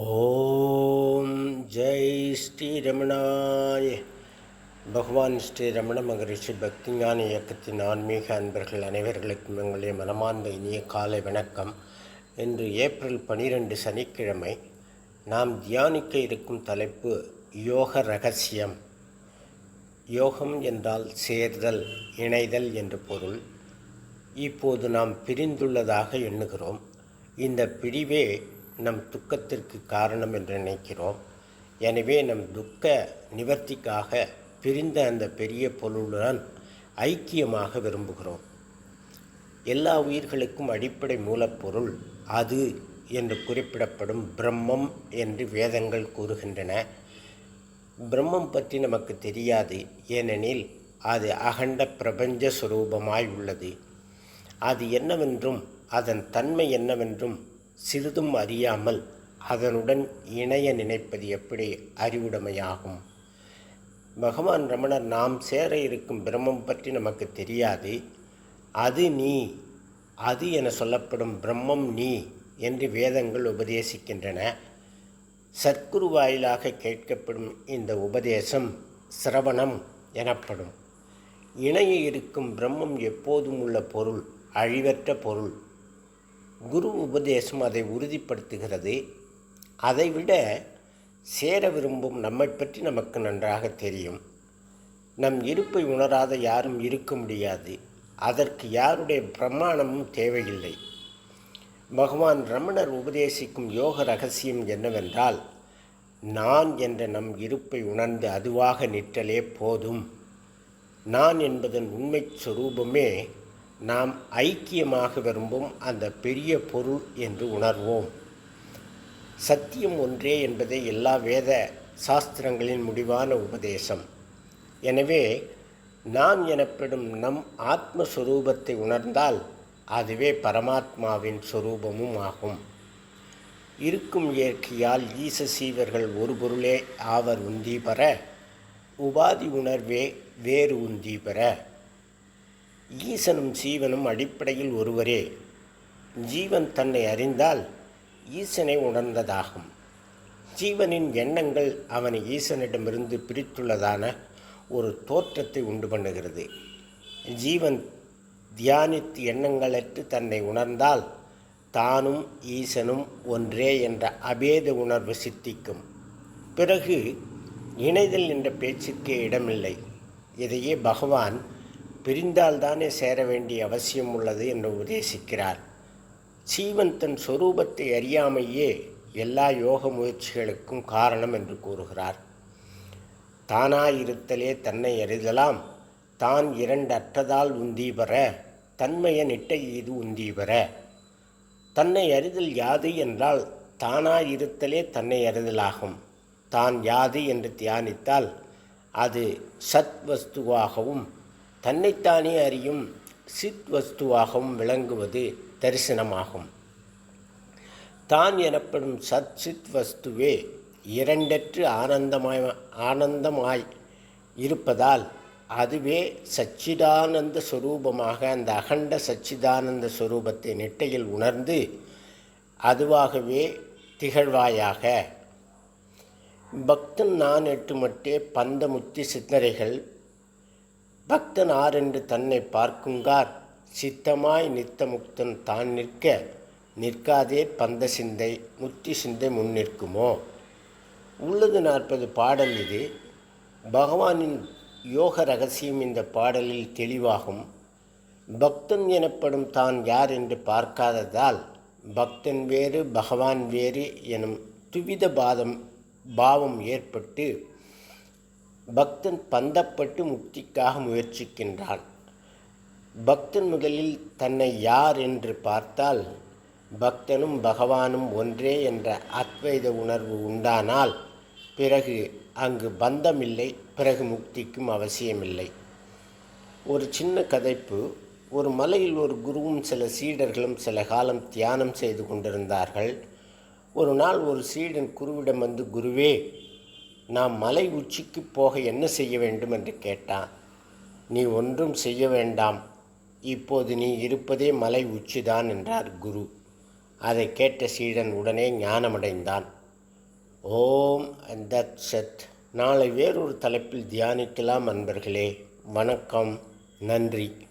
ஓம் ஜெய் ஸ்ரீ ரமணாய. பகவான் ஸ்ரீ ரமண மகரிஷி பக்தி ஞான இயக்கத்தின் ஆன்மீக அன்பர்கள் அனைவர்களுக்கும் எங்களுடைய மனமார்ந்த இனிய காலை வணக்கம். இன்று ஏப்ரல் பனிரெண்டு சனிக்கிழமை நாம் தியானிக்க இருக்கும் தலைப்பு யோக ரகசியம். யோகம் என்றால் சேர்தல் இணைதல் என்று பொருள். இப்போது நாம் பிரிந்துள்ளதாக எண்ணுகிறோம். இந்த பிரிவே நம் துக்கத்திற்கு காரணம் என்று நினைக்கிறோம். எனவே நம் துக்க நிவர்த்திக்காக பிரிந்த அந்த பெரிய பொருளுடன் ஐக்கியமாக விரும்புகிறோம். எல்லா உயிர்களுக்கும் அடிப்படை மூலப்பொருள் அது என்று குறிப்பிடப்படும் பிரம்மம் என்று வேதங்கள் கூறுகின்றன. பிரம்மம் பற்றி நமக்கு தெரியாது ஏனெனில் அது அகண்ட பிரபஞ்ச சுரூபமாய் உள்ளது. அது என்னவென்றும் அதன் தன்மை என்னவென்றும் சிறிதும் அறியாமல் அதனுடன் இணைய நினைப்பது எப்படி அறிவுடைமையாகும்? பகவான் ரமணர் நாம் சேர இருக்கும் பிரம்மம் பற்றி நமக்கு தெரியாது. அது நீ அது என சொல்லப்படும் பிரம்மம் நீ என்று வேதங்கள் உபதேசிக்கின்றன. சத்குரு வாயிலாக கேட்கப்படும் இந்த உபதேசம் சிரவணம் எனப்படும். இணைய இருக்கும் பிரம்மம் எப்போதும் உள்ள பொருள் அழிவற்ற பொருள் குரு உபதேசம் அதை உறுதிப்படுத்துகிறது. அதைவிட சேர விரும்பும் நம்மை பற்றி நமக்கு நன்றாக தெரியும். நம் இருப்பை உணராத யாரும் இருக்க முடியாது. அதற்கு யாருடைய பிரமாணமும் தேவையில்லை. பகவான் ரமணர் உபதேசிக்கும் யோக ரகசியம் என்னவென்றால் நான் என்ற நம் இருப்பை உணர்ந்து அதுவாக நிற்றலே போதும். நான் என்பதன் உண்மை சொரூபமே நாம் ஐக்கியமாக விரும்பும் அந்த பெரிய பொருள் என்று உணர்வோம். சத்தியம் ஒன்றே என்பதே எல்லா வேத சாஸ்திரங்களின் முடிவான உபதேசம். எனவே நான் எனப்படும் நம் ஆத்மஸ்வரூபத்தை உணர்ந்தால் அதுவே பரமாத்மாவின் சொரூபமும் ஆகும். இருக்கும் இயற்கையால் ஈச சீவர்கள் ஒரு பொருளே ஆவர் உந்தி பெற உபாதி உணர்வே வேறு உந்தி பெற. ஈசனும் சீவனும் அடிப்படையில் ஒருவரே. ஜீவன் தன்னை அறிந்தால் ஈசனை உணர்ந்ததாகும். ஜீவனின் எண்ணங்கள் அவனை ஈசனிடமிருந்து பிரித்துள்ளதான ஒரு தோற்றத்தை உண்டு பண்ணுகிறது. ஜீவன் தியானித்து எண்ணங்களற்று தன்னை உணர்ந்தால் தானும் ஈசனும் ஒன்றே என்ற அபேத உணர்வு சித்திக்கும். பிறகு இணைதல் என்ற பேச்சுக்கே இடமில்லை. இதையே பகவான் பிரிந்தால்தானே சேர வேண்டிய அவசியம் உள்ளது என்று உபதேசிக்கிறார். சீவன் தன் சொரூபத்தை அறியாமையே எல்லா யோக முயற்சிகளுக்கும் காரணம் என்று கூறுகிறார். தானாயிருத்தலே தன்னை அறிதலாம். தான் இரண்டு அற்றதால் உந்தி பெற தன்மைய நிட்ட இது உந்தி பெற. தன்னை அறிதல் யாது என்றால் தானாயிருத்தலே தன்னை அறிதலாகும். தான் யாது என்று தியானித்தால் அது சத் வஸ்துவாகவும் தன்னைத்தானே அறியும் சித் வஸ்துவாகவும் விளங்குவது தரிசனமாகும். தான் எனப்படும் சத் சித் வஸ்துவே இரண்டற்று ஆனந்தமாய் ஆனந்தமாய் இருப்பதால் அதுவே சச்சிதானந்த ஸ்வரூபமாக அந்த அகண்ட சச்சிதானந்த ஸ்வரூபத்தை நெட்டையில் உணர்ந்து அதுவாகவே திகழ்வாயாக. பக்தன் நான் எட்டு மட்டே பந்தமுத்தி சித்தரைகள் பக்தன் ஆரென்று தன்னை பார்க்குங்கார் சித்தமாய் நித்தமுக்தன் தான் நிற்க நிற்காதே பந்த சிந்தை முத்தி சிந்தை முன் நிற்குமோ? உள்ளது நாற்பது பாடல் இது. பகவானின் யோக ரகசியம் இந்த பாடலில் தெளிவாகும். பக்தன் எனப்படும் தான் யார் என்று பார்க்காததால் பக்தன் வேறு பகவான் வேறு எனும் துவித பாதம் பாவம் ஏற்பட்டு பக்தன் பந்தப்பட்டு முக்திக்காக முயற்சிக்கின்றான். பக்தன் முதலில் தன்னை யார் என்று பார்த்தால் பக்தனும் பகவானும் ஒன்றே என்ற அத்வைத உணர்வு உண்டானால் பிறகு அங்கு பந்தமில்லை பிறகு முக்திக்கும் அவசியமில்லை. ஒரு சின்ன கதைப்பு. ஒரு மலையில் ஒரு குருவும் சில சீடர்களும் சில காலம் தியானம் செய்து கொண்டிருந்தார்கள். ஒரு நாள் ஒரு சீடன் குருவிடம் வந்து குருவே நாம் மலை உச்சிக்கு போக என்ன செய்ய வேண்டும் என்று கேட்டான். நீ ஒன்றும் செய்ய வேண்டாம். இப்போது நீ இருப்பதே மலை உச்சிதான் என்றார் குரு. அதை கேட்ட சீடன் உடனே ஞானமடைந்தான். ஓம் தத் சத் நாளை வேறொரு தலைப்பில் தியானிக்கலாம் அன்பர்களே. வணக்கம். நன்றி.